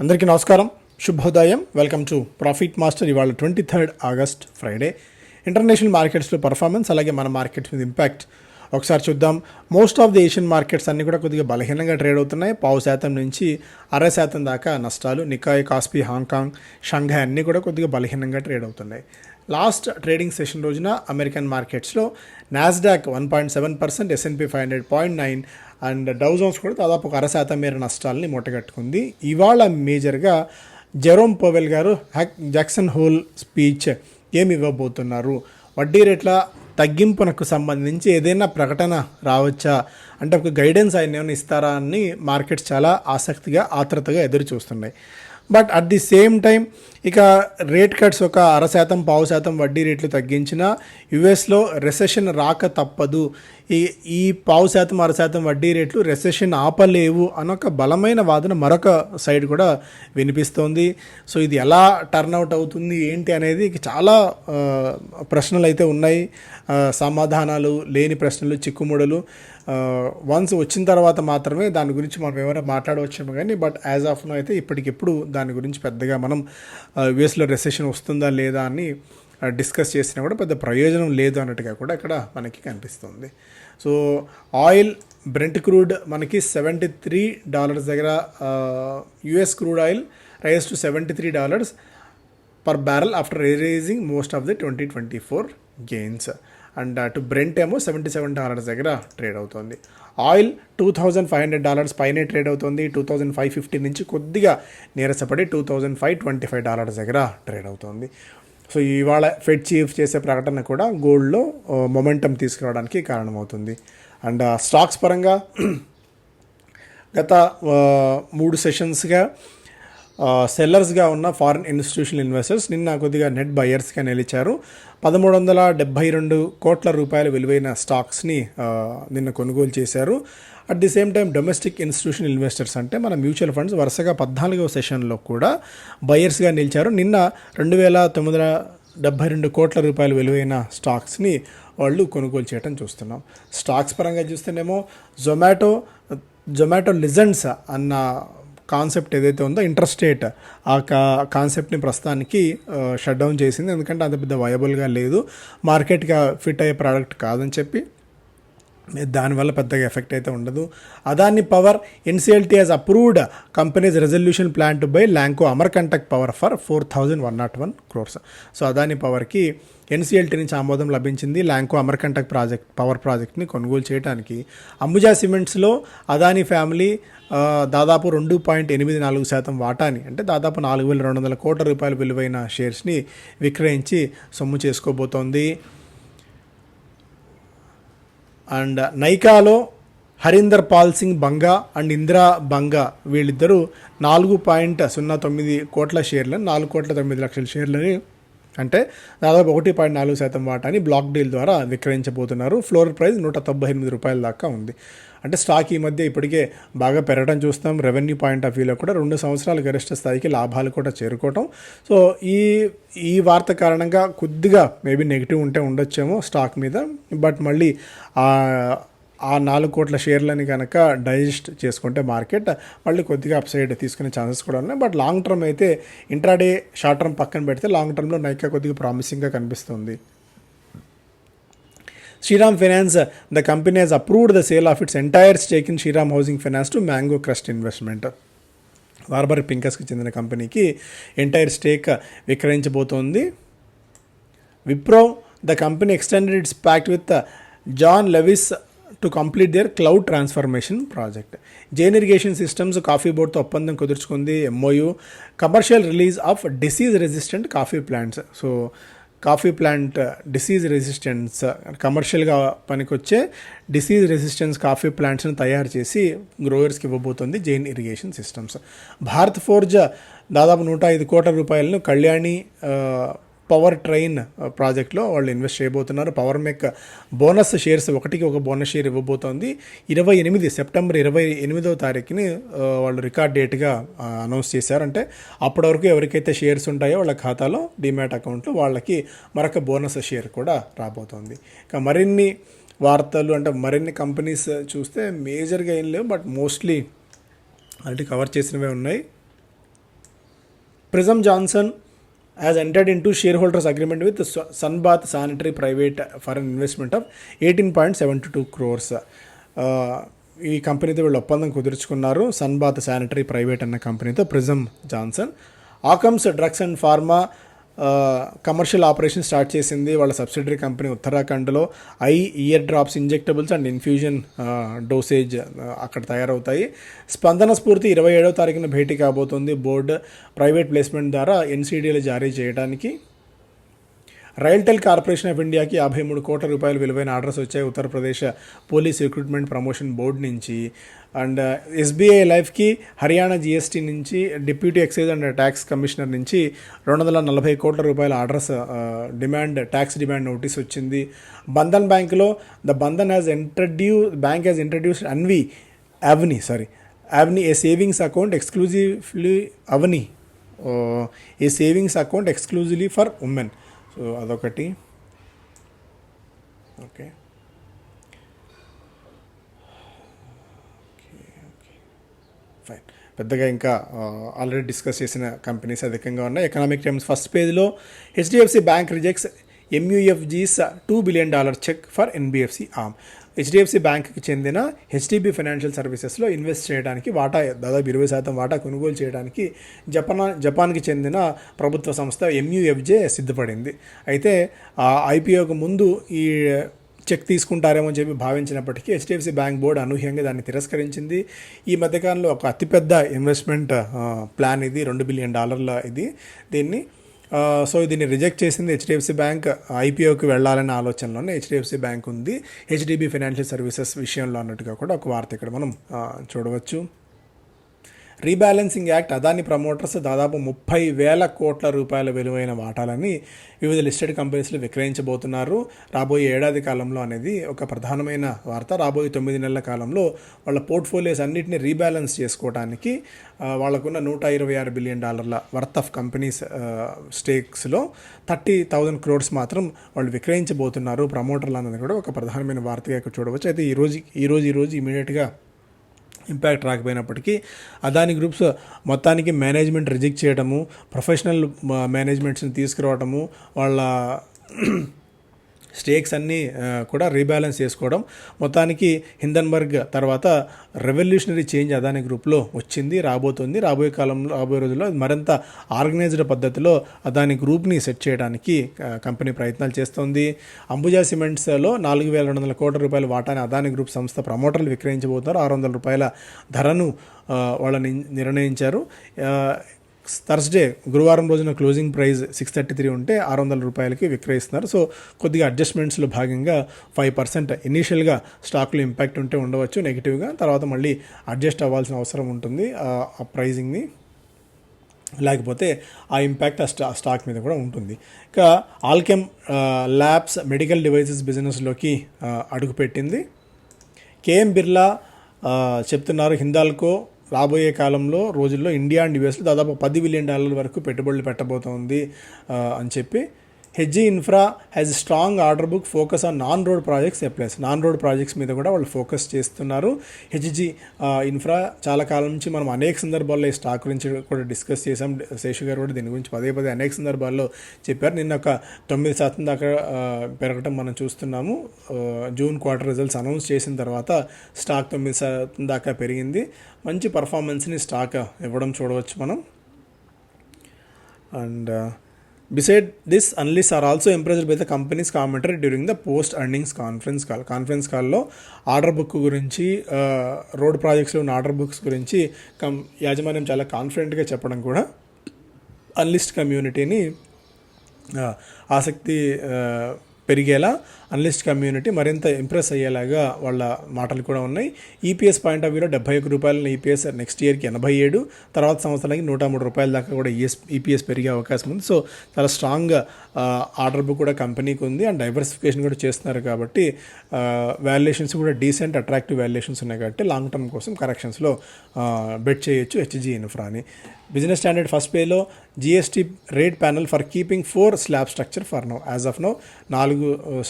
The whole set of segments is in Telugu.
అందరికీ నమస్కారం. శుభోదయం. వెల్కమ్ టు ప్రాఫిట్ మాస్టర్ ఇవాళ twenty third August Friday international మార్కెట్స్లో పర్ఫార్మెన్స్ అలాగే మన మార్కెట్స్ మీద ఇంపాక్ట్ ఒకసారి చూద్దాం. Most of the Asian markets అన్నీ కూడా కొద్దిగా బలహీనంగా ట్రేడ్ అవుతున్నాయి. పావు శాతం నుంచి అర శాతం దాకా నష్టాలు. నికాయ్ కాస్పీ హాంకాంగ్ షంఘాయ్ అన్నీ కూడా కొద్దిగా బలహీనంగా ట్రేడ్ అవుతున్నాయి. లాస్ట్ ట్రేడింగ్ సెషన్ రోజున అమెరికన్ మార్కెట్స్లో Nasdaq one point seven percent S and P five hundred point nine and Dow Jones కూడా దాదాపు ఒక అర శాతం మేర నష్టాలని మూటగట్టుకుంది. ఇవాళ మేజర్గా జెరోమ్ పోవెల్ గారు హ్యాక్ జాక్సన్ హోల్ స్పీచ్ ఏమి ఇవ్వబోతున్నారు? వడ్డీ రేట్ల తగ్గింపునకు సంబంధించి ఏదైనా ప్రకటన రావచ్చా? అంటే ఒక గైడెన్స్ ఆయన ఏమైనా ఇస్తారా అని మార్కెట్స్ చాలా ఆసక్తిగా ఆత్రతగా ఎదురు చూస్తున్నాయి but at the same time ఇక రేట్ కట్స్ ఒక అర శాతం పావు శాతం వడ్డీ రేట్లు తగ్గించిన యుఎస్లో రెసెషన్ రాక తప్పదు. ఈ ఈ పావు శాతం అర శాతం వడ్డీ రేట్లు రెసెషన్ ఆపలేవు అనొక బలమైన వాదన మరొక సైడ్ కూడా వినిపిస్తోంది. సో ఇది ఎలా టర్న్అవుట్ అవుతుంది ఏంటి అనేది చాలా ప్రశ్నలు అయితే ఉన్నాయి. సమాధానాలు లేని ప్రశ్నలు చిక్కుముడలు. వన్స్ వచ్చిన తర్వాత మాత్రమే దాని గురించి మనం ఎవరైనా మాట్లాడవచ్చేమో కానీ బట్ యాజ్ ఆఫ్ నో అయితే ఇప్పటికిప్పుడు దాని గురించి పెద్దగా మనం యుఎస్లో రెసెషన్ వస్తుందా లేదా అని డిస్కస్ చేసినా కూడా పెద్ద ప్రయోజనం లేదు అన్నట్టుగా కూడా ఇక్కడ మనకి కనిపిస్తుంది. సో ఆయిల్ బ్రెంట్ క్రూడ్ మనకి సెవెంటీ త్రీ డాలర్స్ దగ్గర US crude oil rise to seventy three dollars per barrel after rising most of the twenty twenty four gains. And to Brent ఏమో సెవెంటీ సెవెన్ డాలర్స్ దగ్గర ట్రేడ్ అవుతుంది. Oil two thousand five hundred dollars పైనే ట్రేడ్ అవుతుంది. టూ థౌజండ్ ఫైవ్ ఫిఫ్టీ నుంచి కొద్దిగా నీరసపడి two thousand five twenty five dollars దగ్గర ట్రేడ్ అవుతుంది. సో ఇవాళ ఫెడ్ చీఫ్ చేసే ప్రకటన కూడా గోల్డ్లో మొమెంటం తీసుకురావడానికి కారణమవుతుంది. అండ్ స్టాక్స్ పరంగా గత మూడు సెషన్స్గా సెల్లర్స్గా ఉన్న ఫారిన్ ఇన్స్టిట్యూషనల్ ఇన్వెస్టర్స్ నిన్న కొద్దిగా నెట్ బయర్స్గా నిలిచారు. పదమూడు వందల డెబ్బై రెండు కోట్ల రూపాయల విలువైన స్టాక్స్ని నిన్న కొనుగోలు చేశారు. At the same time domestic institutional investors అంటే మన మ్యూచువల్ ఫండ్స్ వరుసగా పద్నాలుగవ సెషన్లో కూడా బయర్స్గా నిలిచారు. నిన్న రెండు వేల తొమ్మిది డెబ్బై రెండు కోట్ల రూపాయల విలువైన స్టాక్స్ని వాళ్ళు కొనుగోలు చేయడం చూస్తున్నాం. స్టాక్స్ పరంగా చూస్తేనేమో జొమాటో జొమాటో లిజెండ్స్ అన్న కాన్సెప్ట్ ఏదైతే ఉందో ఇంట్రస్టేట్ ఆ కా కాన్సెప్ట్ని ప్రస్తుతానికి షట్ డౌన్ చేసింది. ఎందుకంటే అంత పెద్ద వయబుల్గా లేదు. మార్కెట్గా ఫిట్ అయ్యే ప్రోడక్ట్ కాదని చెప్పి దానివల్ల పెద్దగా ఎఫెక్ట్ అయితే ఉండదు. Adani power NCLT has approved company's resolution plan to buy Lanco Amarkantak power for four thousand one not one crores so Adani పవర్కి NCLT నుంచి ఆమోదం లభించింది ల్యాంకో అమర్కంటక్ ప్రాజెక్ట్ పవర్ ప్రాజెక్ట్ని కొనుగోలు చేయడానికి అంబుజా సిమెంట్స్లో అదాని ఫ్యామిలీ దాదాపు రెండు పాయింట్ ఎనిమిది నాలుగు శాతం వాటాని అంటే దాదాపు నాలుగు వేల రెండు వందల కోట్ల రూపాయల విలువైన షేర్స్ని విక్రయించి సొమ్ము చేసుకోబోతోంది. అండ్ నైకాలో హరీందర్ పాల్ సింగ్ బంగా అండ్ ఇందిరా బంగా వీళ్ళిద్దరూ నాలుగు పాయింట్ సున్నా తొమ్మిది కోట్ల షేర్లను నాలుగు కోట్ల తొమ్మిది లక్షల షేర్లని అంటే దాదాపు ఒకటి పాయింట్ నాలుగు శాతం వాటాని బ్లాక్ డీల్ ద్వారా విక్రయించబోతున్నారు. ఫ్లోర్ ప్రైస్ నూట తొంభై ఎనిమిది రూపాయల దాకా ఉంది. అంటే స్టాక్ ఈ మధ్య ఇప్పటికే బాగా పెరగడం చూస్తాం. రెవెన్యూ పాయింట్ ఆఫ్ వ్యూలో కూడా రెండు సంవత్సరాల గరిష్ట స్థాయికి లాభాలు కూడా చేరుకోవటం. సో ఈ ఈ వార్త కారణంగా కొద్దిగా మేబీ నెగిటివ్ ఉంటే ఉండొచ్చేమో స్టాక్ మీద. బట్ మళ్ళీ ఆ నాలుగు కోట్ల షేర్లని కనుక డైజెస్ట్ చేసుకుంటే మార్కెట్ మళ్ళీ కొద్దిగా అప్సైడ్ తీసుకునే ఛాన్సెస్ కూడా ఉన్నాయి. బట్ లాంగ్ టర్మ్ అయితే ఇంట్రాడే షార్ట్ టర్మ్ పక్కన పెడితే లాంగ్ టర్మ్లో నైకా కొద్దిగా ప్రామిసింగ్గా కనిపిస్తుంది. Shriram finance the company has approved the sale of its entire stake in Shriram housing finance to mango crest investment Warburg పింకస్కి చెందిన కంపెనీకి entire stake విక్రయించబోతోంది. Wipro the company extended its pact with John Lewis to complete their cloud transformation project Jain irrigation systems coffee బోర్డ్తో ఒప్పందం కుదుర్చుకుంది MOU commercial release of disease resistant coffee plants so coffee plant disease resistance కమర్షియల్గా పనికొచ్చే డిసీజ్ రెసిస్టెన్స్ కాఫీ ప్లాంట్స్ని తయారు చేసి గ్రోయర్స్కి ఇవ్వబోతుంది Jain irrigation systems Bharat forge దాదాపు నూట ఐదు కోట్ల రూపాయలను కళ్యాణి పవర్ ట్రైన్ ప్రాజెక్ట్లో వాళ్ళు ఇన్వెస్ట్ చేయబోతున్నారు. పవర్ మెక్ బోనస్ షేర్స్ ఒకటికి ఒక బోనస్ షేర్ ఇవ్వబోతోంది. ఇరవై ఎనిమిది సెప్టెంబర్ ఇరవై ఎనిమిదవ తారీఖుని వాళ్ళు రికార్డ్ డేట్గా అనౌన్స్ చేశారు. అంటే అప్పటి వరకు ఎవరికైతే షేర్స్ ఉంటాయో వాళ్ళ ఖాతాలో డిమాట్ అకౌంట్లో వాళ్ళకి మరొక బోనస్ షేర్ కూడా రాబోతోంది. ఇంకా మరిన్ని వార్తలు అంటే మరిన్ని కంపెనీస్ చూస్తే మేజర్గా ఏం లేవు బట్ మోస్ట్లీ ఆల్రెడీ కవర్ చేసినవే ఉన్నాయి. Prism Johnson has entered into shareholders agreement with Sunbath sanitary private for foreign investment of eighteen point seventy two crores ఈ కంపెనీతో వీళ్ళు ఒప్పందం కుదుర్చుకున్నారు. సన్బాత్ శానిటరీ ప్రైవేట్ అన్న కంపెనీతో Prism Johnson Akums drugs and pharma commercial operation start చేసింది వాళ్ళ సబ్సిడరీ కంపెనీ ఉత్తరాఖండ్లో. Eye ear drops injectables and infusion dosage అక్కడ తయారవుతాయి. స్పందన స్ఫూర్తి ఇరవై ఏడవ తారీఖున భేటీ కాబోతుంది బోర్డు ప్రైవేట్ ప్లేస్మెంట్ ద్వారా ఎన్సీడీలు జారీ చేయడానికి. రైల్టెల్ కార్పొరేషన్ ఆఫ్ ఇండియాకి యాభై మూడు కోట్ల రూపాయల విలువైన ఆర్డర్స్ వచ్చాయి Uttar Pradesh police recruitment promotion board నుంచి. అండ్ uh, ఎస్బీఐ లైఫ్కి హర్యానా జిఎస్టీ నుంచి deputy excise and tax commissioner నుంచి రెండు వందల నలభై కోట్ల రూపాయల orders uh, demand tax demand notice వచ్చింది. బంధన్ బ్యాంక్లో the Bandhan has introduce bank has introduced Anvi Avni sorry Avni a savings account exclusively Avni a savings account exclusively for women so అదొకటి ఓకే ఫైన్ పెద్దగా ఇంకా ఆల్రెడీ డిస్కస్ చేసిన కంపెనీస్ అధికంగా ఉన్నాయి. ఎకనామిక్ టైమ్స్ ఫస్ట్ పేజ్లో HDFC bank rejects MUFG's two billion dollar cheque for NBFC arm HDFC బ్యాంక్కి చెందిన హెచ్డిబి ఫైనాన్షియల్ సర్వీసెస్లో ఇన్వెస్ట్ చేయడానికి వాటా దాదాపు ఇరవై శాతం వాటా కొనుగోలు చేయడానికి జపాన్ జపాన్కి చెందిన ప్రభుత్వ సంస్థ ఎంయూఎఫ్జే సిద్ధపడింది. అయితే ఐపీఓకు ముందు ఈ చెక్ తీసుకుంటారేమో అని చెప్పి భావించినప్పటికీ హెచ్డిఎఫ్సి బ్యాంక్ బోర్డు అనూహ్యంగా దాన్ని తిరస్కరించింది. ఈ మధ్యకాలంలో ఒక అతిపెద్ద ఇన్వెస్ట్మెంట్ ప్లాన్ ఇది రెండు బిలియన్ డాలర్ల ఇది. దీన్ని సో దీన్ని రిజెక్ట్ చేసింది హెచ్డిఎఫ్సి బ్యాంక్. ఐపీఓకి వెళ్ళాలనే ఆలోచనలోనే హెచ్డిఎఫ్సి బ్యాంక్ ఉంది. హెచ్డిబి ఫైనాన్షియల్ సర్వీసెస్ విషయంలో అన్నట్టుగా కూడా ఒక వార్త ఇక్కడ మనం చూడవచ్చు. రీబ్యాలెన్సింగ్ యాక్ట్ అదాని ప్రమోటర్స్ దాదాపు ముప్పై వేల కోట్ల రూపాయల విలువైన వాటాలని వివిధ లిస్టెడ్ కంపెనీస్లో విక్రయించబోతున్నారు. రాబోయే ఏడాది కాలంలో అనేది ఒక ప్రధానమైన వార్త. రాబోయే తొమ్మిది నెలల కాలంలో వాళ్ళ పోర్ట్ఫోలియోస్ అన్నిటిని రీబ్యాలెన్స్ చేసుకోవడానికి వాళ్ళకున్న నూట ఇరవై ఆరు బిలియన్ డాలర్ల వర్త్ ఆఫ్ కంపెనీస్ స్టేక్స్లో థర్టీ థౌజండ్ క్రోడ్స్ మాత్రం వాళ్ళు విక్రయించబోతున్నారు. ప్రమోటర్లు అన్నది కూడా ఒక ప్రధానమైన వార్తగా ఇక్కడ చూడవచ్చు. అయితే ఈ రోజు ఈ రోజు ఈ రోజు ఇమీడియట్గా ఇంపాక్ట్ రాకపోయినప్పటికీ అదాని గ్రూప్స్ మొత్తానికి మేనేజ్మెంట్ రిజెక్ట్ చేయడము ప్రొఫెషనల్ మేనేజ్మెంట్స్ని తీసుకురావటము వాళ్ళ స్టేక్స్ అన్నీ కూడా రీబ్యాలెన్స్ చేసుకోవడం. మొత్తానికి హిందన్బర్గ్ తర్వాత రెవల్యూషనరీ చేంజ్ అదాని గ్రూప్లో వచ్చింది రాబోతుంది. రాబోయే కాలంలో రాబోయే రోజుల్లో మరింత ఆర్గనైజ్డ్ పద్ధతిలో అదాని గ్రూప్ని సెట్ చేయడానికి కంపెనీ ప్రయత్నాలు చేస్తోంది. అంబుజా సిమెంట్స్లో నాలుగు వేల రెండు వందల కోట్ల రూపాయల వాటాని అదాని గ్రూప్ సంస్థ ప్రమోటర్లు విక్రయించబోతున్నారు. ఆరు వందల రూపాయల ధరను వాళ్ళని నిర్ణయించారు. థర్స్డే గురువారం రోజున closing price six thirty three ఉంటే ఆరు వందల రూపాయలకి విక్రయిస్తున్నారు. సో కొద్దిగా అడ్జస్ట్మెంట్స్లో భాగంగా ఫైవ్ పర్సెంట్ ఇనీషియల్గా స్టాక్లో ఇంపాక్ట్ ఉంటే ఉండవచ్చు నెగిటివ్గా తర్వాత మళ్ళీ అడ్జస్ట్ అవ్వాల్సిన అవసరం ఉంటుంది ఆ ప్రైజింగ్ని లేకపోతే ఆ ఇంపాక్ట్ ఆ స్టా స్టాక్ మీద కూడా ఉంటుంది. ఇక ఆల్కెమ్ ల్యాబ్స్ మెడికల్ డివైసెస్ బిజినెస్లోకి అడుగుపెట్టింది. కేఎం బిర్లా చెప్తున్నారు హిందాల్కో రాబోయే కాలంలో రోజుల్లో ఇండియా అండ్ యుఎస్లో దాదాపు పది బిలియన్ డాలర్ల వరకు పెట్టుబడులు పెట్టబోతోంది అని చెప్పి HG infra has strong order book focus on non road projects applies non road projects మీద కూడా వాళ్ళు ఫోకస్ చేస్తున్నారు. హెచ్జీ ఇన్ఫ్రా చాలా కాలం నుంచి మనం అనేక సందర్భాల్లో ఈ స్టాక్ గురించి కూడా డిస్కస్ చేసాం శేషు గారు కూడా దీని గురించి పదే పదే అనేక సందర్భాల్లో చెప్పారు. నిన్న ఒక తొమ్మిది శాతం దాకా పెరగటం మనం చూస్తున్నాము. జూన్ క్వార్టర్ రిజల్ట్స్ అనౌన్స్ చేసిన తర్వాత స్టాక్ తొమ్మిది శాతం దాకా పెరిగింది. మంచి పర్ఫార్మెన్స్ని స్టాక్ ఇవ్వడం చూడవచ్చు మనం. And beside this analysts are also impressed by the company's commentary during the post earnings conference call conference కాల్లో ఆర్డర్ బుక్ గురించి రోడ్ ప్రాజెక్ట్స్లో ఉన్న ఆర్డర్ బుక్స్ గురించి కం యాజమాన్యం చాలా కాన్ఫిడెంట్గా చెప్పడం కూడా అన్లిస్ట్ కమ్యూనిటీని ఆసక్తి పెరిగేలా అనలిస్ట్ కమ్యూనిటీ మరింత ఇంప్రెస్ అయ్యేలాగా వాళ్ళ మాటలు కూడా ఉన్నాయి. ఈపీఎస్ పాయింట్ ఆఫ్ వ్యూలో డెబ్బై ఒక రూపాయల ఈపీఎస్ నెక్స్ట్ ఇయర్కి ఎనభై ఏడు తర్వాత సంవత్సరానికి నూట మూడు రూపాయల దాకా కూడా ఈఎస్ ఈపీఎస్ పెరిగే అవకాశం ఉంది. సో చాలా స్ట్రాంగ్ ఆర్డర్ బుక్ కూడా కంపెనీకి ఉంది. అండ్ డైవర్సిఫికేషన్ కూడా చేస్తున్నారు కాబట్టి వాల్యుయేషన్స్ కూడా డీసెంట్ అట్రాక్టివ్ వాల్యుయేషన్స్ ఉన్నాయి కాబట్టి లాంగ్ టర్మ్ కోసం కరెక్షన్స్లో బెట్ చేయొచ్చు హెచ్జీ ఇన్ఫ్రాని బిజినెస్ స్టాండర్డ్ ఫస్ట్ పేలో GST rate panel for keeping four slab structure for no as of no నాలుగు uh,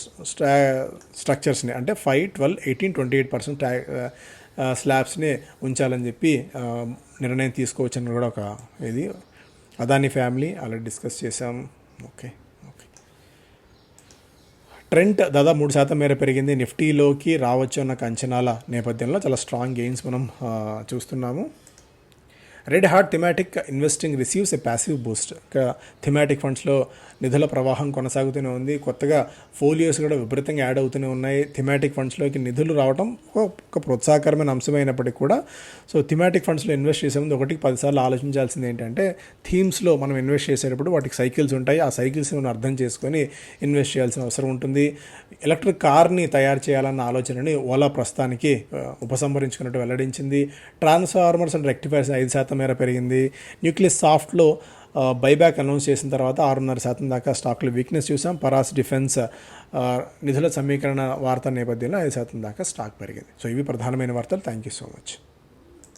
స్ట్రక్చర్స్ని uh, అంటే five twelve eighteen twenty eight percent స్లాబ్స్ని ఉంచాలని చెప్పి uh, నిర్ణయం తీసుకోవచ్చని కూడా ఒక ఇది. అదాని ఫ్యామిలీ ఆల్రెడీ డిస్కస్ చేసాం ఓకే ఓకే ట్రెంట్ దాదాపు మూడు శాతం మేర పెరిగింది. నిఫ్టీలోకి రావచ్చు అన్న అంచనాల నేపథ్యంలో చాలా స్ట్రాంగ్ గెయిన్స్ మనం చూస్తున్నాము. Red heart thematic investing receives a passive boost thematic ఫండ్స్లో నిధుల ప్రవాహం కొనసాగుతూనే ఉంది. కొత్తగా ఫోలియోస్ కూడా విపరీతంగా యాడ్ అవుతూనే ఉన్నాయి. థిమాటిక్ ఫండ్స్లోకి నిధులు రావడం ఒక ప్రోత్సాహకరమైన అంశమైనప్పటికీ కూడా. సో థిమాటిక్ ఫండ్స్లో ఇన్వెస్ట్ చేసే ముందు ఒకటికి పదిసార్లు ఆలోచించాల్సింది ఏంటంటే థీమ్స్లో మనం ఇన్వెస్ట్ చేసేటప్పుడు వాటికి సైకిల్స్ ఉంటాయి. ఆ సైకిల్స్ మనం అర్థం చేసుకొని ఇన్వెస్ట్ చేయాల్సిన అవసరం ఉంటుంది. ఎలక్ట్రిక్ కార్ని తయారు చేయాలన్న ఆలోచనని ఓలా ప్రస్తుతానికి ఉపసంహరించుకున్నట్టు వెల్లడించింది. ట్రాన్స్ఫార్మర్స్ అండ్ రెక్టిఫైర్స్ ఐదు శాతం మేర పెరిగింది. న్యూక్లియస్ సాఫ్ట్లో బైబ్యాక్ అనౌన్స్ చేసిన తర్వాత ఆరున్నర శాతం దాకా స్టాక్లో వీక్నెస్ చూసాం. పరాస్ డిఫెన్స్ నిధుల సమీకరణ వార్త నేపథ్యంలో ఐదు శాతం దాకా స్టాక్ పెరిగింది. సో ఇవి ప్రధానమైన వార్తలు. Thank you so much.